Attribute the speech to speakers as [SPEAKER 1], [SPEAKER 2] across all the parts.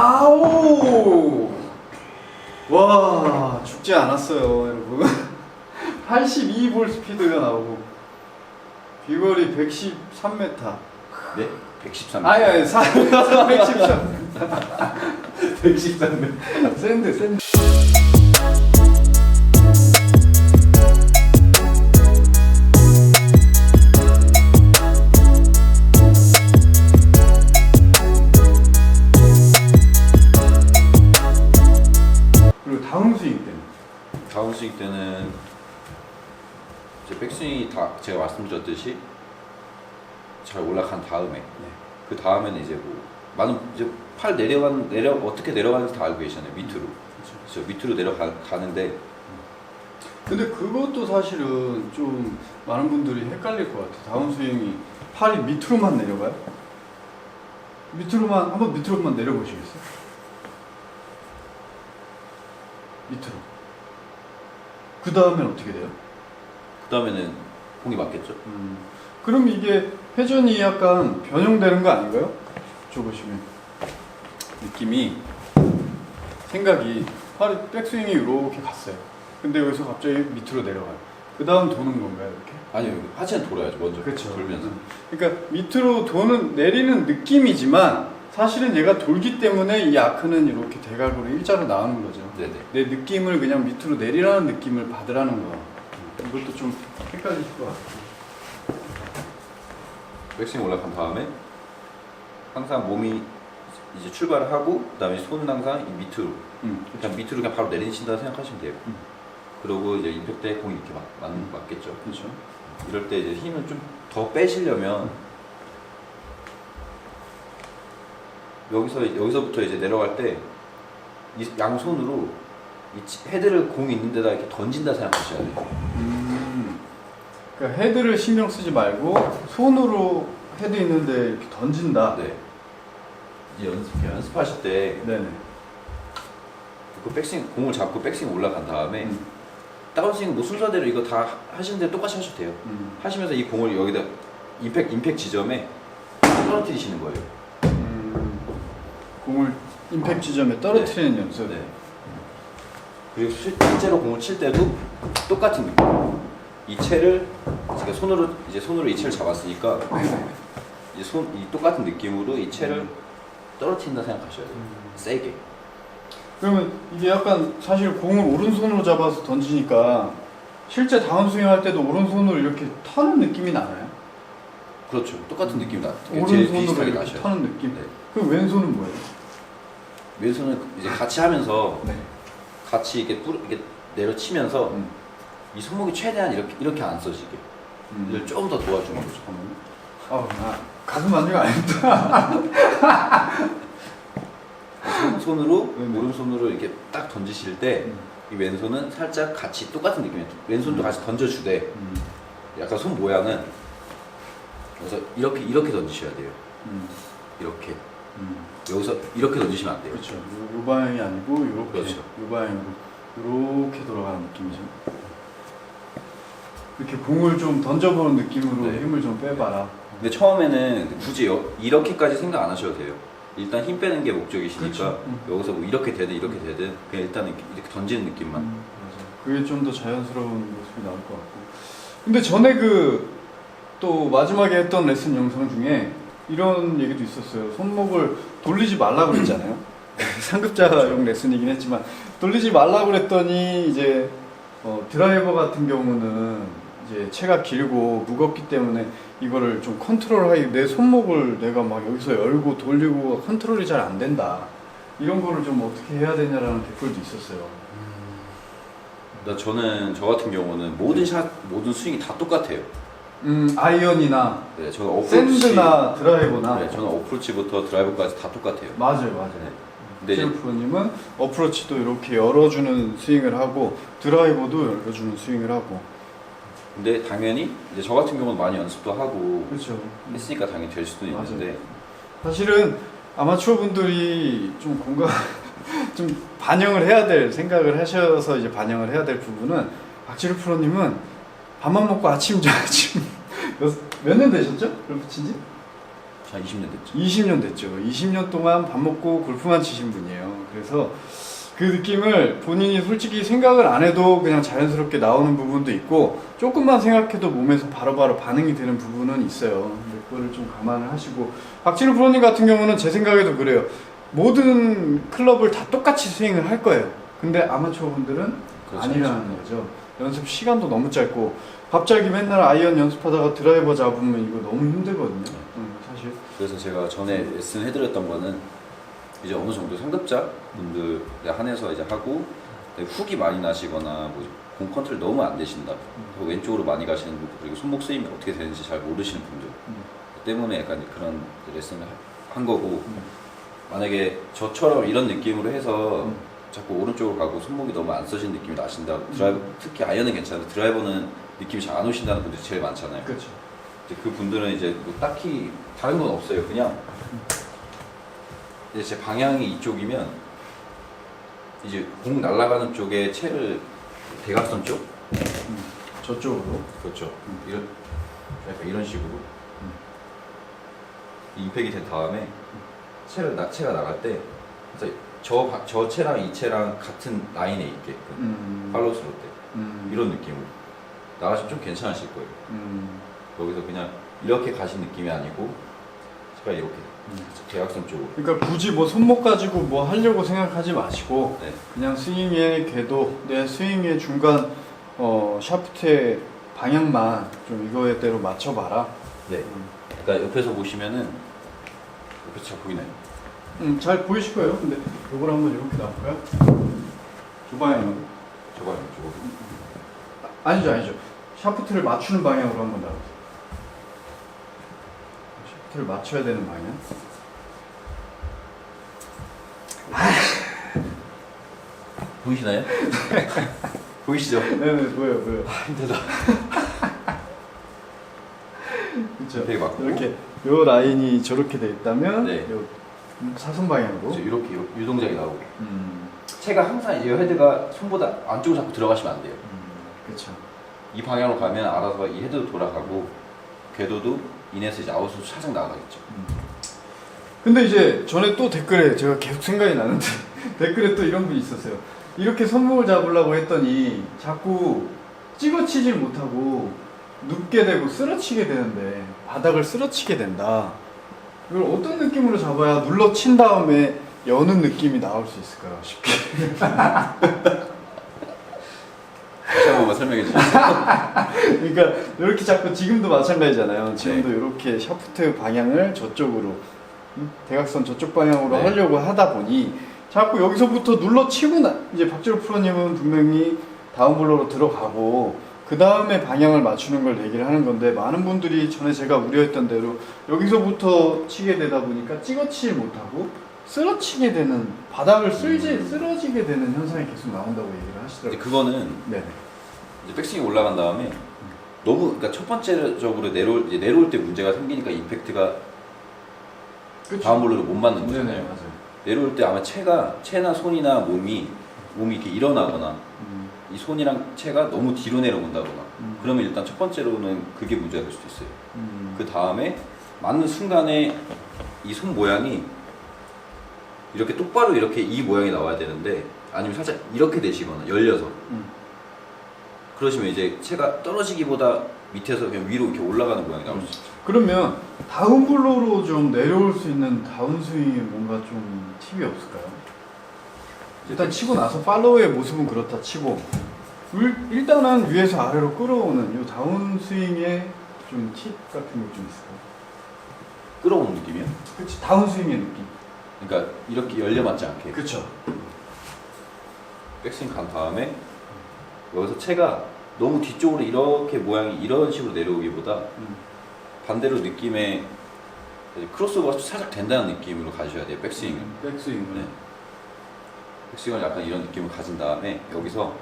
[SPEAKER 1] 아우! 와, 죽지 않았어요, 여러분. 82볼 스피드가 나오고, 비거리 113m.
[SPEAKER 2] 네? 113.
[SPEAKER 1] 아니, 아니, 113.
[SPEAKER 2] 113.
[SPEAKER 1] 샌드, 샌드. 그
[SPEAKER 2] 다운 스윙 때는 이제 백스윙이 다 제가 말씀드렸듯이 잘 올라간 다음에 그 다음에는 이제 뭐 많은 이제 팔 내려간 내려 어떻게 내려가는지 다 알고 계시잖아요 밑으로 그렇죠 밑으로 내려가는데
[SPEAKER 1] 근데 그것도 사실은 좀 많은 분들이 헷갈릴 것 같아요. 다운스윙이 팔이 밑으로만 내려가요? 밑으로만 한번 밑으로만 내려보시겠어요? 밑으로. 그 다음엔 어떻게 돼요?
[SPEAKER 2] 그 다음에는 공이 맞겠죠
[SPEAKER 1] 그럼 이게 회전이 약간 변형되는 거 아닌가요? 줘보시면 느낌이 생각이 팔이 백스윙이 이렇게 갔어요. 근데 여기서 갑자기 밑으로 내려가요. 그 다음 도는 건가요, 이렇게?
[SPEAKER 2] 아니요 하체는 돌아야죠 먼저
[SPEAKER 1] 그렇죠.
[SPEAKER 2] 돌면서
[SPEAKER 1] 그러니까 밑으로 도는 내리는 느낌이지만 사실은 얘가 돌기 때문에 이 아크는 이렇게 대각으로 일자로 나오는 거죠.
[SPEAKER 2] 네네
[SPEAKER 1] 내 느낌을 그냥 밑으로 내리라는 느낌을 받으라는 거. 이것도 좀 헷갈리실 것 같아요.
[SPEAKER 2] 백스윙 올라간 다음에 항상 몸이 이제 출발을 하고 그다음에 손은 항상 이 밑으로
[SPEAKER 1] 음,
[SPEAKER 2] 그냥 밑으로 그냥 바로 내리신다 생각하시면 돼요.
[SPEAKER 1] 음.
[SPEAKER 2] 그러고 이제 임팩 때 공이 이렇게 맞, 맞,
[SPEAKER 1] 음.
[SPEAKER 2] 맞겠죠.
[SPEAKER 1] 그렇죠.
[SPEAKER 2] 이럴 때 이제 힘을 좀 더 빼시려면 여기서 여기서부터 이제 내려갈 때 이 양손으로 이 치- 헤드를 공 있는 데다 이렇게 던진다 생각하셔야 돼요.
[SPEAKER 1] 음, 그러니까 헤드를 신경 쓰지 말고 손으로 헤드 있는데 이렇게 던진다.
[SPEAKER 2] 네. 이제 연습 연습하실 때
[SPEAKER 1] 네네.
[SPEAKER 2] 그 백스윙 공을 잡고 백스윙 올라간 다음에
[SPEAKER 1] 음,
[SPEAKER 2] 다운스윙 뭐 순서대로 이거 다 하시는데 똑같이 하셔도 돼요.
[SPEAKER 1] 음,
[SPEAKER 2] 하시면서 이 공을 여기다 임팩 임팩 지점에 떨어뜨리시는 거예요.
[SPEAKER 1] 음, 공을 임팩 지점에 떨어뜨리는 연습.
[SPEAKER 2] 네. 그리고 실- 실제로 공을 칠 때도 똑같은 느낌. 이 채를 제가 손으로 이제 손으로 이 채를 잡았으니까 이제 손 이 똑같은 느낌으로 이 채를
[SPEAKER 1] 음.
[SPEAKER 2] 떨어뜨린다 생각하셔야 돼요. 세게.
[SPEAKER 1] 그러면 이게 약간 사실 공을 오른손으로 잡아서 던지니까 실제 다운스윙 할 때도 오른손으로 이렇게 터는 느낌이 나나요?
[SPEAKER 2] 그렇죠. 똑같은 느낌이 나. 되게 제일
[SPEAKER 1] 오른손으로
[SPEAKER 2] 비슷하게
[SPEAKER 1] 이렇게
[SPEAKER 2] 나셔요.
[SPEAKER 1] 터는 느낌?
[SPEAKER 2] 네.
[SPEAKER 1] 그럼 왼손은 뭐예요?
[SPEAKER 2] 왼손은 이제 같이 하면서
[SPEAKER 1] 네.
[SPEAKER 2] 같이 이렇게 뿌 이렇게 내려치면서
[SPEAKER 1] 음.
[SPEAKER 2] 이 손목이 최대한 이렇게 이렇게 안 써지게 이걸 조금 더 도와주는 거죠.
[SPEAKER 1] 잠깐만요. 아, 나 가슴 만지가 아닙니다.
[SPEAKER 2] 손- 손으로
[SPEAKER 1] 네네.
[SPEAKER 2] 오른손으로 이렇게 딱 던지실 때이
[SPEAKER 1] 음.
[SPEAKER 2] 왼손은 살짝 같이 똑같은 느낌이에요. 왼손도
[SPEAKER 1] 음.
[SPEAKER 2] 같이 던져주되
[SPEAKER 1] 음.
[SPEAKER 2] 약간 손 모양은 그래서 이렇게 이렇게 던지셔야 돼요.
[SPEAKER 1] 음.
[SPEAKER 2] 이렇게
[SPEAKER 1] 음.
[SPEAKER 2] 여기서 이렇게 던지시면 안 돼요.
[SPEAKER 1] 그렇죠. 요, 요 방향이 아니고 요렇게
[SPEAKER 2] 그렇죠.
[SPEAKER 1] 요 방향으로 요렇게 돌아가는 느낌이죠. 이렇게 공을 좀 던져보는 느낌으로
[SPEAKER 2] 네.
[SPEAKER 1] 힘을 좀 빼봐라.
[SPEAKER 2] 근데 처음에는 굳이 여- 이렇게까지 생각 안 하셔도 돼요. 일단 힘 빼는 게 목적이시니까
[SPEAKER 1] 그렇죠. 음.
[SPEAKER 2] 여기서 뭐 이렇게 되든 이렇게 되든 그냥 일단은 이렇게, 이렇게 던지는 느낌만.
[SPEAKER 1] 음, 맞아. 그게 좀 더 자연스러운 모습이 나올 것 같고. 근데 전에 그 또 마지막에 했던 레슨 영상 중에 이런 얘기도 있었어요. 손목을 돌리지 말라고 그랬잖아요. 상급자용 레슨이긴 했지만 돌리지 말라고 그랬더니 이제 어, 드라이버 같은 경우는 이제 체가 길고 무겁기 때문에 이거를 좀 컨트롤하기 내 손목을 내가 막 여기서 열고 돌리고 컨트롤이 잘 안 된다. 이런 거를 좀 어떻게 해야 되냐라는 댓글도 있었어요.
[SPEAKER 2] 나 저는 저 같은 경우는 모든 샷 모든 스윙이 다 똑같아요.
[SPEAKER 1] 음, 아이언이나
[SPEAKER 2] 네, 저는 어프로치
[SPEAKER 1] 샌드나 드라이버나
[SPEAKER 2] 네, 저는 어프로치부터 드라이브까지 다 똑같아요.
[SPEAKER 1] 맞아요, 맞아요.
[SPEAKER 2] 네. 이제
[SPEAKER 1] 셰프님은 어프로치도 이렇게 열어주는 스윙을 하고 드라이버도 열어주는 스윙을 하고
[SPEAKER 2] 근데 당연히 이제 저 같은 경우는 많이 연습도 하고
[SPEAKER 1] 그렇죠.
[SPEAKER 2] 했으니까 당연히 될 수도
[SPEAKER 1] 맞아요.
[SPEAKER 2] 있는데
[SPEAKER 1] 사실은 아마추어 분들이 좀 공감 좀 반영을 해야 될 생각을 하셔서 이제 반영을 해야 될 부분은 박지루 프로님은 밥만 먹고 아침 저 아침 몇년 되셨죠? 골프 친지?
[SPEAKER 2] 한 20년 됐죠.
[SPEAKER 1] 20년 됐죠. 20년 동안 밥 먹고 골프만 치신 분이에요. 그래서 그 느낌을 본인이 솔직히 생각을 안 해도 그냥 자연스럽게 나오는 부분도 있고 조금만 생각해도 몸에서 바로바로 반응이 되는 부분은 있어요. 근데 그거를 좀 감안을 하시고 박진우 프로님 같은 경우는 제 생각에도 그래요. 모든 클럽을 다 똑같이 스윙을 할 거예요. 근데 아마추어 분들은
[SPEAKER 2] 그렇죠.
[SPEAKER 1] 아니라는 거죠. 연습 시간도 너무 짧고 갑자기 맨날 아이언 연습하다가 드라이버 잡으면 이거 너무 힘들거든요. 음, 사실.
[SPEAKER 2] 그래서 제가 전에 레슨 해드렸던 거는 이제 어느 정도 상급자 분들에 한해서 이제 하고 근데 훅이 많이 나시거나 뭐 공 컨트롤 너무 안 되신다. 그리고 왼쪽으로 많이 가시는 분들 그리고 손목 스윙이 어떻게 되는지 잘 모르시는 분들
[SPEAKER 1] 음.
[SPEAKER 2] 때문에 약간 그런 레슨을 한 거고
[SPEAKER 1] 음.
[SPEAKER 2] 만약에 저처럼 이런 느낌으로 해서
[SPEAKER 1] 음.
[SPEAKER 2] 자꾸 오른쪽으로 가고 손목이 너무 안 써진 느낌이 나신다. 드라이버 특히 아이언은 괜찮은데 드라이버는 느낌이 잘 안 오신다는 분들이 제일 많잖아요.
[SPEAKER 1] 그렇죠.
[SPEAKER 2] 이제 그 분들은 이제 뭐 딱히 다른 건 없어요. 그냥 이제 제 방향이 이쪽이면 이제 공 날아가는 쪽에 채를 대각선 쪽
[SPEAKER 1] 저쪽으로.
[SPEAKER 2] 그렇죠. 이런 약간 이런 식으로 이 임팩이 된 다음에 채를 나 채가 나갈 때 그래서 저, 바- 저 채랑 이 채랑 같은 라인에 있게끔
[SPEAKER 1] 음.
[SPEAKER 2] 팔로우 스로 때
[SPEAKER 1] 음.
[SPEAKER 2] 이런 느낌으로 나가시면 좀 괜찮으실 거예요.
[SPEAKER 1] 음.
[SPEAKER 2] 여기서 그냥 이렇게 가신 느낌이 아니고 제가 이렇게 대각선 쪽으로
[SPEAKER 1] 그러니까 굳이 뭐 손목 가지고 뭐 하려고 생각하지 마시고
[SPEAKER 2] 네.
[SPEAKER 1] 그냥 스윙의 궤도, 내 스윙의 중간 어, 샤프트의 방향만 좀 이거에 대로 맞춰봐라.
[SPEAKER 2] 네.
[SPEAKER 1] 음.
[SPEAKER 2] 그러니까 옆에서 보시면은 옆에서 잘 보이나요?
[SPEAKER 1] 음, 잘 보이실 거예요. 근데 이걸 한번 이렇게 놔볼까요? 두 방향으로.
[SPEAKER 2] 저거요, 저거.
[SPEAKER 1] 아니죠, 아니죠. 샤프트를 맞추는 방향으로 한번 나가세요. 샤프트를 맞춰야 되는 방향.
[SPEAKER 2] 보이시나요? 보이시죠?
[SPEAKER 1] 네네, 보여요, 보여요.
[SPEAKER 2] 힘들다.
[SPEAKER 1] 그렇죠.
[SPEAKER 2] 되게 맞고.
[SPEAKER 1] 이렇게 요 라인이 저렇게 돼 있다면
[SPEAKER 2] 네.
[SPEAKER 1] 요 사선 방향으로.
[SPEAKER 2] 이제 이렇게 요- 유동작이 나오고.
[SPEAKER 1] 음,
[SPEAKER 2] 채가 항상 이 헤드가 손보다 안쪽으로 자꾸 들어가시면 안 돼요.
[SPEAKER 1] 그렇죠.
[SPEAKER 2] 이 방향으로 가면 알아서 이 헤드도 돌아가고 궤도도 인해서 이제 아웃으로 살짝 나가겠죠.
[SPEAKER 1] 근데 이제 전에 또 댓글에 제가 계속 생각이 나는데 댓글에 또 이런 분이 있었어요. 이렇게 손목을 잡으려고 했더니 자꾸 찍어치질 못하고 눕게 되고 쓰러치게 되는데 바닥을 쓰러치게 된다. 이걸 어떤 느낌으로 잡아야 눌러 친 다음에 여는 느낌이 나올 수 있을까요? 쉽게.
[SPEAKER 2] 다시 한 번만 설명해 주세요.
[SPEAKER 1] 그러니까 이렇게 자꾸 지금도 마찬가지잖아요. 지금도 이렇게 샤프트 방향을 저쪽으로 음, 대각선 저쪽 방향으로
[SPEAKER 2] 네.
[SPEAKER 1] 하려고 하다 보니 자꾸 여기서부터 눌러 치고 나 이제 박지로 프로님은 분명히 다운블로로 들어가고 그 다음에 방향을 맞추는 걸 얘기를 하는 건데 많은 분들이 전에 제가 우려했던 대로 여기서부터 치게 되다 보니까 찍어치지 못하고 쓰러치게 되는 바닥을 쓸지
[SPEAKER 2] 음.
[SPEAKER 1] 쓰러지게 되는 현상이 계속 나온다고 얘기를 하시더라고요.
[SPEAKER 2] 그거는
[SPEAKER 1] 네네.
[SPEAKER 2] 이제 백스윙이 올라간 다음에 너무 그러니까 첫 번째적으로 내려올 이제 내려올 때 문제가 생기니까 임팩트가 다운볼로를 못 맞는
[SPEAKER 1] 네네
[SPEAKER 2] 거잖아요.
[SPEAKER 1] 맞아요.
[SPEAKER 2] 내려올 때 아마 채가 채나 손이나 몸이 몸이 이렇게 일어나거나
[SPEAKER 1] 음.
[SPEAKER 2] 이 손이랑 채가 너무 뒤로 내려온다거나
[SPEAKER 1] 음.
[SPEAKER 2] 그러면 일단 첫 번째로는 그게 문제가 될 수도 있어요.
[SPEAKER 1] 음.
[SPEAKER 2] 그 다음에 맞는 순간에 이 손 모양이 이렇게 똑바로 이렇게 이 모양이 나와야 되는데 아니면 살짝 이렇게 되시거나 열려서
[SPEAKER 1] 음.
[SPEAKER 2] 그러시면 이제 채가 떨어지기보다 밑에서 그냥 위로 이렇게 올라가는 모양이 나올 수 있죠.
[SPEAKER 1] 그러면 다운블로로 좀 내려올 수 있는 다운스윙에 뭔가 좀 팁이 없을까요? 일단 치고 나서 팔로우의 모습은 그렇다 치고 일- 일단은 위에서 아래로 끌어오는 이 다운스윙의 좀 팁 같은 거좀 있을까요?
[SPEAKER 2] 끌어오는 느낌이요.
[SPEAKER 1] 그렇지 다운스윙의 느낌
[SPEAKER 2] 그러니까 이렇게 열려 맞지 않게
[SPEAKER 1] 그렇죠
[SPEAKER 2] 백스윙 간 다음에 여기서 채가 너무 뒤쪽으로 이렇게 모양이 이런 식으로 내려오기보다
[SPEAKER 1] 음.
[SPEAKER 2] 반대로 느낌의 크로스오버가 살짝 된다는 느낌으로 가셔야 돼요 백스윙을
[SPEAKER 1] 백스윙을
[SPEAKER 2] 네. 백스윙을 약간 이런 느낌을 가진 다음에 여기서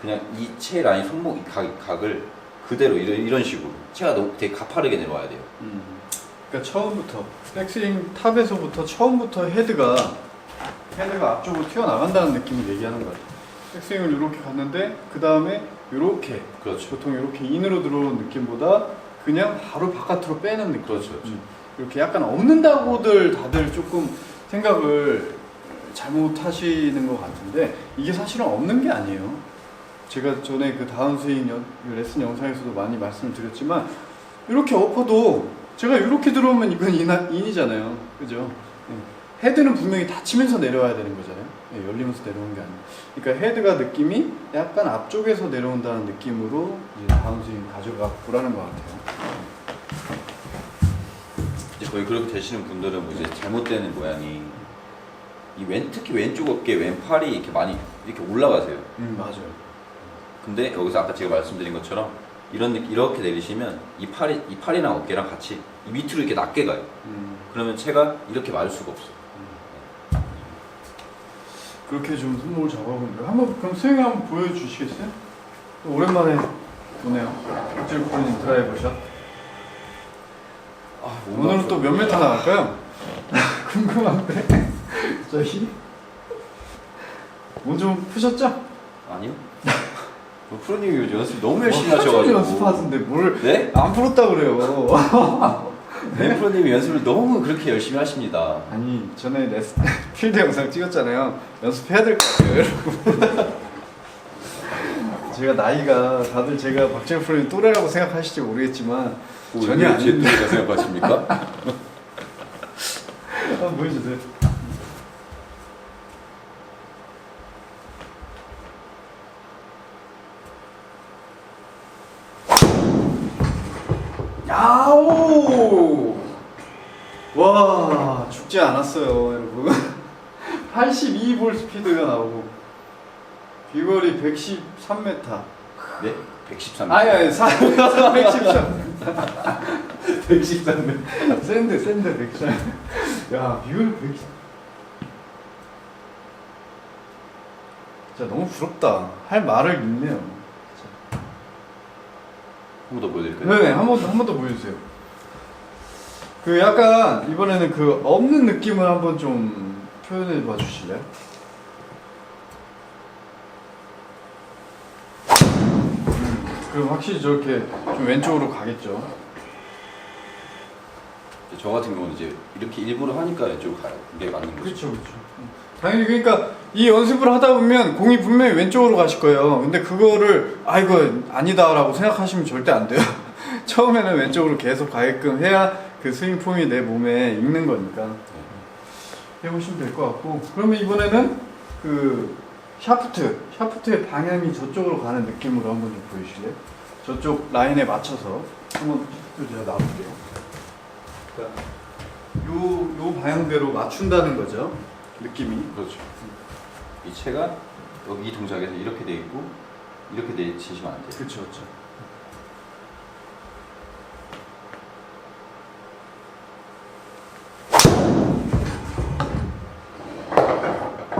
[SPEAKER 2] 그냥 이 채 라인 손목 이 각, 각을 그대로 이런, 이런 식으로 채가 너무 되게 가파르게 내려와야 돼요
[SPEAKER 1] 음. 그러니까 처음부터 백스윙 탑에서부터 처음부터 헤드가 헤드가 앞쪽으로 튀어나간다는 느낌을 얘기하는 거예요. 백스윙을 이렇게 갔는데 그 다음에 이렇게
[SPEAKER 2] 그렇죠
[SPEAKER 1] 보통 이렇게 인으로 들어오는 느낌보다 그냥 바로 바깥으로 빼는 느낌.
[SPEAKER 2] 그렇죠, 그렇죠.
[SPEAKER 1] 음. 이렇게 약간 없는다고들 다들 조금 생각을 잘못하시는 것 같은데 이게 사실은 없는 게 아니에요. 제가 전에 그 다운 스윙 연- 그 레슨 영상에서도 많이 말씀을 드렸지만 이렇게 엎어도 제가 이렇게 들어오면 이건 인, 인이잖아요. 그죠? 예. 헤드는 분명히 닫히면서 내려와야 되는 거잖아요. 예, 열리면서 내려오는 게 아니에요. 그러니까 헤드가 느낌이 약간 앞쪽에서 내려온다는 느낌으로 이제 다운 스윙 가져가 보라는 것 같아요.
[SPEAKER 2] 이제 거의 그렇게 되시는 분들은 뭐 이제 잘못되는 모양이 이 왼, 특히 왼쪽 어깨 왼팔이 이렇게 많이 이렇게 올라가세요.
[SPEAKER 1] 음, 맞아요.
[SPEAKER 2] 근데 여기서 아까 제가 말씀드린 것처럼 이런 느- 이렇게 내리시면 이 팔이 이 팔이랑 어깨랑 같이 이 밑으로 이렇게 낮게 가요.
[SPEAKER 1] 음,
[SPEAKER 2] 그러면 채가 이렇게 맞을 수가 없어. 요
[SPEAKER 1] 그렇게 좀 손목을 잡아보는 거예요. 한번 그럼 스윙 한번 보여주시겠어요? 또 오랜만에 보네요. 박재일 프로님 드라이버 샷.
[SPEAKER 2] 아,
[SPEAKER 1] 오늘은 또 몇 메타 나갈까요? 궁금한데. 저희 뭐좀 푸셨죠?
[SPEAKER 2] 아니요. 뭐 프로님이 요즘 연습 너무 열심히
[SPEAKER 1] 뭐 하루
[SPEAKER 2] 하셔가지고.
[SPEAKER 1] 연습하는데 뭘안
[SPEAKER 2] 네?
[SPEAKER 1] 풀었다 그래요.
[SPEAKER 2] 네 프로님이 연습을 너무 그렇게 열심히 하십니다.
[SPEAKER 1] 아니 전에 레스 필드 영상 찍었잖아요. 연습해야 될 것 같아요, 여러분. 제가 나이가 다들 제가 박재일 프로님 또래라고 생각하실지 모르겠지만 전혀
[SPEAKER 2] 뭐, 제
[SPEAKER 1] 아닌데.
[SPEAKER 2] 또래가 생각하십니까?
[SPEAKER 1] 한번 보여주세요. 야오! 와, 죽지 않았어요, 여러분. 82볼 스피드가 나오고, 비거리 113m.
[SPEAKER 2] 네? 113.
[SPEAKER 1] 아니, 아니, 113. 113m. 샌드, 샌드 113. 야, 비거리 113. 진짜 너무 부럽다. 할 말을 잃네요.
[SPEAKER 2] 한 번 더 보여드릴까요?
[SPEAKER 1] 네네, 한 번 더, 한 번 더 보여주세요. 그 약간, 이번에는 그 없는 느낌을 한번 좀 표현해 봐 주실래요? 음, 그럼 확실히 저렇게 좀 왼쪽으로 가겠죠.
[SPEAKER 2] 이제 저 같은 경우는 이제 이렇게 일부러 하니까 이쪽으로 가요. 이게 맞는 거죠.
[SPEAKER 1] 그렇죠, 그렇죠. 당연히 그러니까 이 연습을 하다 보면 공이 분명히 왼쪽으로 가실 거예요. 근데 그거를 아 이거 아니다라고 생각하시면 절대 안 돼요. 처음에는 왼쪽으로 계속 가게끔 해야 그 스윙 폼이 내 몸에 익는 거니까 해보시면 될 것 같고 그러면 이번에는 그 샤프트 샤프트의 방향이 저쪽으로 가는 느낌으로 한번 좀 보여주실래요? 저쪽 라인에 맞춰서 한번 샤프트 제가 나올게요. 그러니까 요, 요 방향대로 맞춘다는 거죠. 느낌이.
[SPEAKER 2] 그렇죠. 이 채가 여기 이 동작에서 이렇게 돼 있고 이렇게 내치시면 안 돼요.
[SPEAKER 1] 그렇죠, 그렇죠.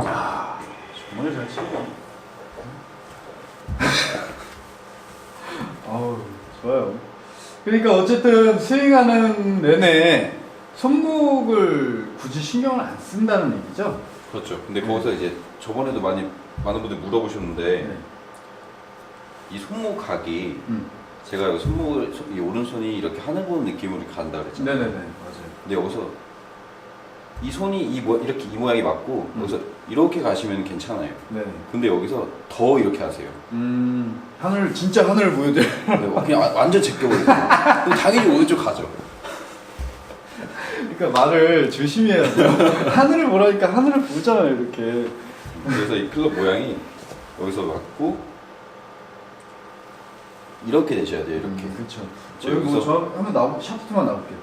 [SPEAKER 1] 야, 정말 잘 치네. 아우, 좋아요. 그러니까 어쨌든 스윙하는 내내 손목을 굳이 신경을 안 쓴다는 얘기죠.
[SPEAKER 2] 그렇죠. 근데 거기서 이제 저번에도 많이 많은 분들이 물어보셨는데
[SPEAKER 1] 네.
[SPEAKER 2] 이 손목 각이
[SPEAKER 1] 음.
[SPEAKER 2] 제가 여기 손목을 이 오른손이 이렇게 하늘 보는 느낌으로 간다 그랬잖아요.
[SPEAKER 1] 네네네, 맞아요.
[SPEAKER 2] 근데 여기서 이 손이 이 모, 이렇게 이 모양이 맞고
[SPEAKER 1] 음.
[SPEAKER 2] 여기서 이렇게 가시면 괜찮아요.
[SPEAKER 1] 네.
[SPEAKER 2] 근데 여기서 더 이렇게 하세요.
[SPEAKER 1] 음, 하늘 진짜 하늘을 보여드려.
[SPEAKER 2] 근데 그냥 와- 완전 제껴버리고 그럼 당연히 오른쪽 가죠.
[SPEAKER 1] 그러니까 말을 조심해야 돼요. 하늘을 보라니까 하늘을 보잖아요, 이렇게.
[SPEAKER 2] 그래서 이 클럽 모양이 여기서 맞고 이렇게 되셔야 돼요. 이렇게.
[SPEAKER 1] 그렇죠.
[SPEAKER 2] 저
[SPEAKER 1] 여기 뭐
[SPEAKER 2] 여기서-
[SPEAKER 1] 저 한번 나오 샤프트만 나올게요.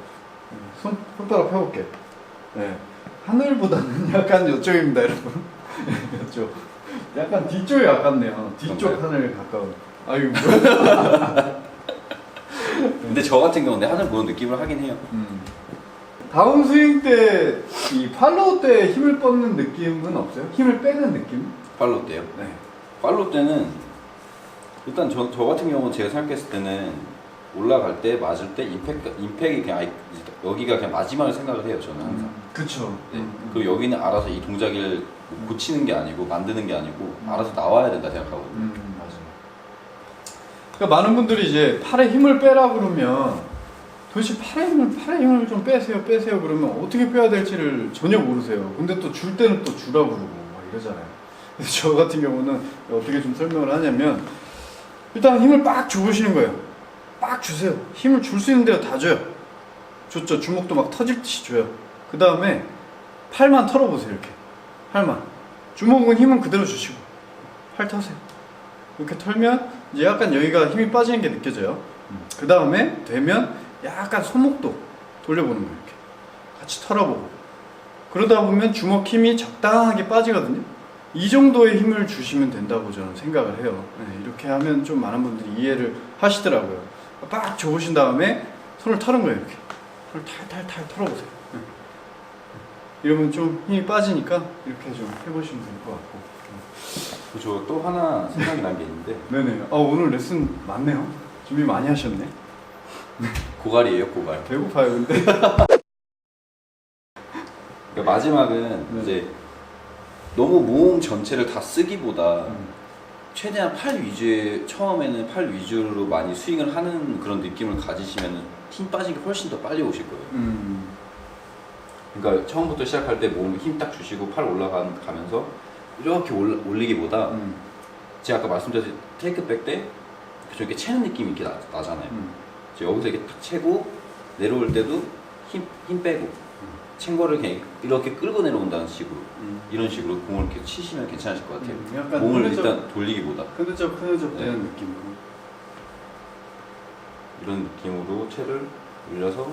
[SPEAKER 1] 네, 손 손가락 펴볼게. 네. 하늘보다는 약간 이쪽입니다, 여러분. 이쪽. 약간 뒤쪽에 가깝네요. 뒤쪽
[SPEAKER 2] 그런가요?
[SPEAKER 1] 하늘 가까운. 아유 뭐야?
[SPEAKER 2] 근데 저 같은 경우는 하늘 보는 느낌을 하긴 해요.
[SPEAKER 1] 음. 다운스윙 때 이 팔로우 때 힘을 뻗는 느낌은 없어요? 힘을 빼는 느낌?
[SPEAKER 2] 팔로 때요.
[SPEAKER 1] 네.
[SPEAKER 2] 팔로 때는 일단 저, 저 같은 경우는 제가 생각했을 때는 올라갈 때 맞을 때 임팩트 임팩이 그냥 아예 여기가 그냥 마지막을 생각을 해요. 저는 항상.
[SPEAKER 1] 그쵸.
[SPEAKER 2] 네.
[SPEAKER 1] 음.
[SPEAKER 2] 그리고 여기는 알아서 이 동작을 고치는 게 아니고 만드는 게 아니고 알아서 나와야 된다 생각하거든요.
[SPEAKER 1] 음, 맞아요. 그러니까 많은 분들이 이제 팔에 힘을 빼라 그러면 도대체 팔의 힘을 팔의 힘을 좀 빼세요 빼세요 그러면 어떻게 빼야 될지를 전혀 모르세요. 근데 또 줄 때는 또 주라고 그러고 막 이러잖아요. 그래서 저 같은 경우는 어떻게 좀 설명을 하냐면 일단 힘을 빡 줘보시는 거예요. 빡 주세요. 힘을 줄 수 있는 대로 다 줘요. 줬죠. 주먹도 막 터질 듯이 줘요. 그 다음에 팔만 털어보세요. 이렇게 팔만. 주먹은 힘은 그대로 주시고 팔 터세요. 이렇게 털면 이제 약간 여기가 힘이 빠지는 게 느껴져요. 그 다음에 되면 약간 손목도 돌려보는 거예요. 이렇게 같이 털어보고 그러다 보면 주먹 힘이 적당하게 빠지거든요. 이 정도의 힘을 주시면 된다고 저는 생각을 해요. 네, 이렇게 하면 좀 많은 분들이 이해를 하시더라고요. 빡 줘보신 다음에 손을 털은 거예요. 이렇게 손을 탈탈탈 털어보세요. 네. 이러면 좀 힘이 빠지니까 이렇게 좀 해보시면 될 것 같고.
[SPEAKER 2] 저 또 하나 생각이 난 게 있는데
[SPEAKER 1] 네네. 아 오늘 레슨 많네요. 준비 많이 하셨네.
[SPEAKER 2] 고갈이에요 고갈.
[SPEAKER 1] 배고파요 근데.
[SPEAKER 2] 그러니까 마지막은
[SPEAKER 1] 네.
[SPEAKER 2] 이제 너무 몸 전체를 다 쓰기보다
[SPEAKER 1] 음.
[SPEAKER 2] 최대한 팔 위주의 처음에는 팔 위주로 많이 스윙을 하는 그런 느낌을 가지시면 힘 빠지기 훨씬 더 빨리 오실 거예요.
[SPEAKER 1] 음.
[SPEAKER 2] 그러니까 처음부터 시작할 때 몸 힘 딱 주시고 팔 올라가면서 이렇게 올라, 올리기보다
[SPEAKER 1] 음.
[SPEAKER 2] 제가 아까 말씀드렸듯이 테이크백 때 이렇게 채는 느낌이 이렇게 나, 나잖아요.
[SPEAKER 1] 음.
[SPEAKER 2] 여기서 이렇게 딱 채고 내려올 때도 힘, 힘 빼고 챈 거를 그냥 이렇게 끌고 내려온다는 식으로
[SPEAKER 1] 음.
[SPEAKER 2] 이런 식으로 공을 이렇게 치시면 괜찮으실 것 같아요.
[SPEAKER 1] 음, 약간
[SPEAKER 2] 몸을
[SPEAKER 1] 흐느적-
[SPEAKER 2] 일단 돌리기보다
[SPEAKER 1] 흐느적 흐느적
[SPEAKER 2] 네.
[SPEAKER 1] 되는 느낌으로.
[SPEAKER 2] 이런 느낌으로 채를 올려서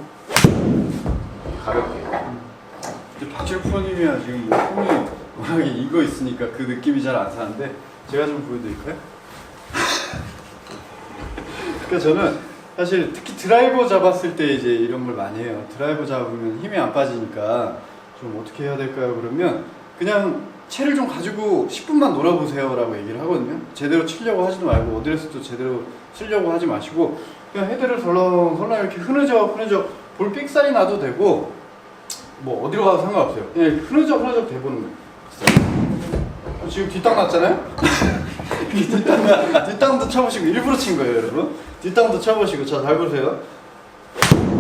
[SPEAKER 2] 가볍게
[SPEAKER 1] 이제 박철 프로님이야 지금 뭐 손이 워낙에 익어 있으니까 그 느낌이 잘 안 사는데 제가 좀 보여드릴까요? 그러니까 저는 사실 특히 드라이버 잡았을 때 이제 이런 걸 많이 해요. 드라이버 잡으면 힘이 안 빠지니까 좀 어떻게 해야 될까요? 그러면 그냥 채를 좀 가지고 10분만 놀아보세요 라고 얘기를 하거든요. 제대로 치려고 하지도 말고 어드레스도 제대로 쓰려고 하지 마시고 그냥 헤드를 덜렁덜렁 이렇게 흐느적 흐느적 볼 삑살이 나도 되고 뭐 어디로 가도 상관없어요. 그냥 흐느적 흐느적 대보는 거예요. 어, 지금 뒷땅 났잖아요? 뒷땅, 뒷땅도 쳐보시고 일부러 친 거예요, 여러분. 뒷땅도 쳐보시고 자, 잘 보세요.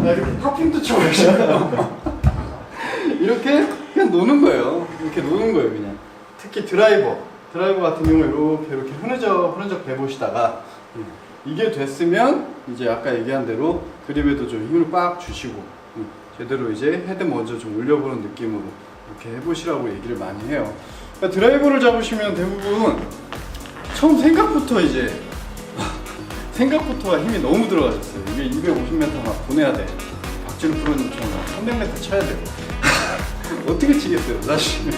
[SPEAKER 1] 자, 이렇게 탑핑도 쳐보시고 이렇게 그냥 노는 거예요. 이렇게 노는 거예요, 그냥. 특히 드라이버, 드라이버 같은 경우 이렇게 이렇게 흐느적 흐느적 대보시다가 음, 이게 됐으면 이제 아까 얘기한 대로 그립에도 좀 힘을 빡 주시고 음, 제대로 이제 헤드 먼저 좀 올려보는 느낌으로 이렇게 해보시라고 얘기를 많이 해요. 그러니까 드라이버를 잡으시면 대부분 처음 생각부터 이제 생각부터가 힘이 너무 들어가셨어요. 이게 250m 막 보내야 돼. 박진우 프로님처럼 300m 쳐야 돼요. 어떻게 치겠어요, 사실.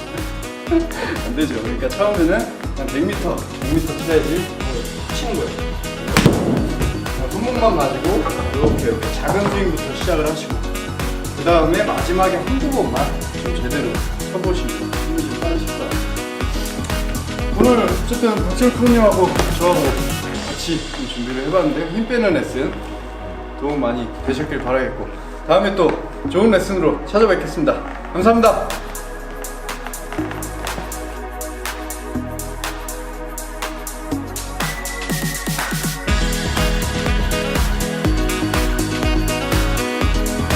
[SPEAKER 1] 안 되죠. 그러니까 처음에는 한 100m, 100m 쳐야지 치는 거예요. 자, 손목만 가지고 이렇게, 이렇게 작은 스윙부터 시작을 하시고 그 다음에 마지막에 한두 번만 좀 제대로 쳐보시면 오늘 어쨌든 박철 프로님하고 저하고 같이 좀 준비를 해봤는데 힘 빼는 레슨 도움 많이 되셨길 바라겠고 다음에 또 좋은 레슨으로 찾아뵙겠습니다. 감사합니다.